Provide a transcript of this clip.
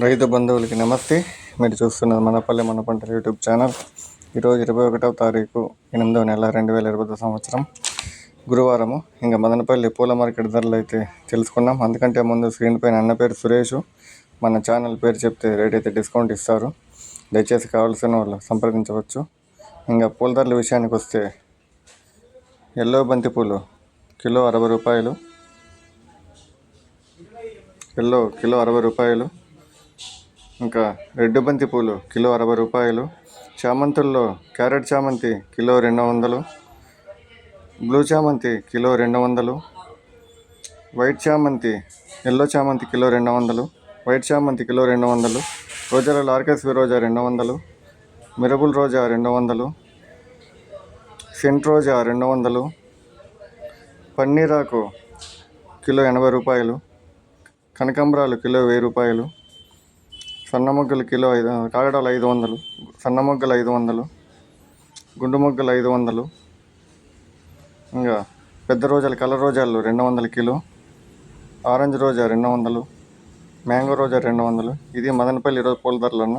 రైతు బంధువులకి నమస్తే. మీరు చూస్తున్నది మనపల్లి మన పంటల యూట్యూబ్ ఛానల్. ఈరోజు ఇరవై ఒకటవ తారీఖు ఎనిమిదవ నెల రెండు వేల ఇరవై సంవత్సరం. గురువారము. ఇంకా మదనపల్లి పూల మార్కెట్ ధరలు అయితే తెలుసుకున్నాం. అందుకంటే ముందు స్క్రీన్ పైన అన్న పేరు సురేష్. మన ఛానల్ పేరు చెప్తే రేట్ అయితే డిస్కౌంట్ ఇస్తారు. దయచేసి కావాల్సిన వాళ్ళు సంప్రదించవచ్చు. ఇంకా పూల ధరల విషయానికి వస్తే ఎల్లో బంతి పూలు కిలో అరవై రూపాయలు. ఎల్లో కిలో అరవై రూపాయలు. ఇంకా రెడ్ బంతి పూలు కిలో అరవై రూపాయలు. చామంతుల్లో క్యారెట్ చామంతి కిలో రెండు వందలు. బ్లూ చామంతి కిలో రెండు వందలు. వైట్ చామంతి ఎల్లో చామంతి కిలో రెండు వందలు. వైట్ చామంతి కిలో రెండు వందలు. రోజాలలో లార్కెస్ రోజా రెండు వందలు. మిరబుల్ రోజా రెండు వందలు. సెంట్ రోజా రెండు వందలు. పన్నీరాకు కిలో ఎనభై రూపాయలు. కనకాంబరాలు కిలో వెయ్యి రూపాయలు. సన్న మొగ్గలు కిలో ఐదు కాగడాలు ఐదు వందలు సన్న మొగ్గలు ఐదు వందలు గుండు మొగ్గలు ఐదు వందలు ఇంకా పెద్ద రోజాలు కలర్ రోజాలు రెండు వందల కిలో ఆరెంజ్ రోజా రెండు వందలు మ్యాంగో రోజా రెండు వందలు ఇది మదనపల్లి ఈరోజు పూల ధరలు అన్న.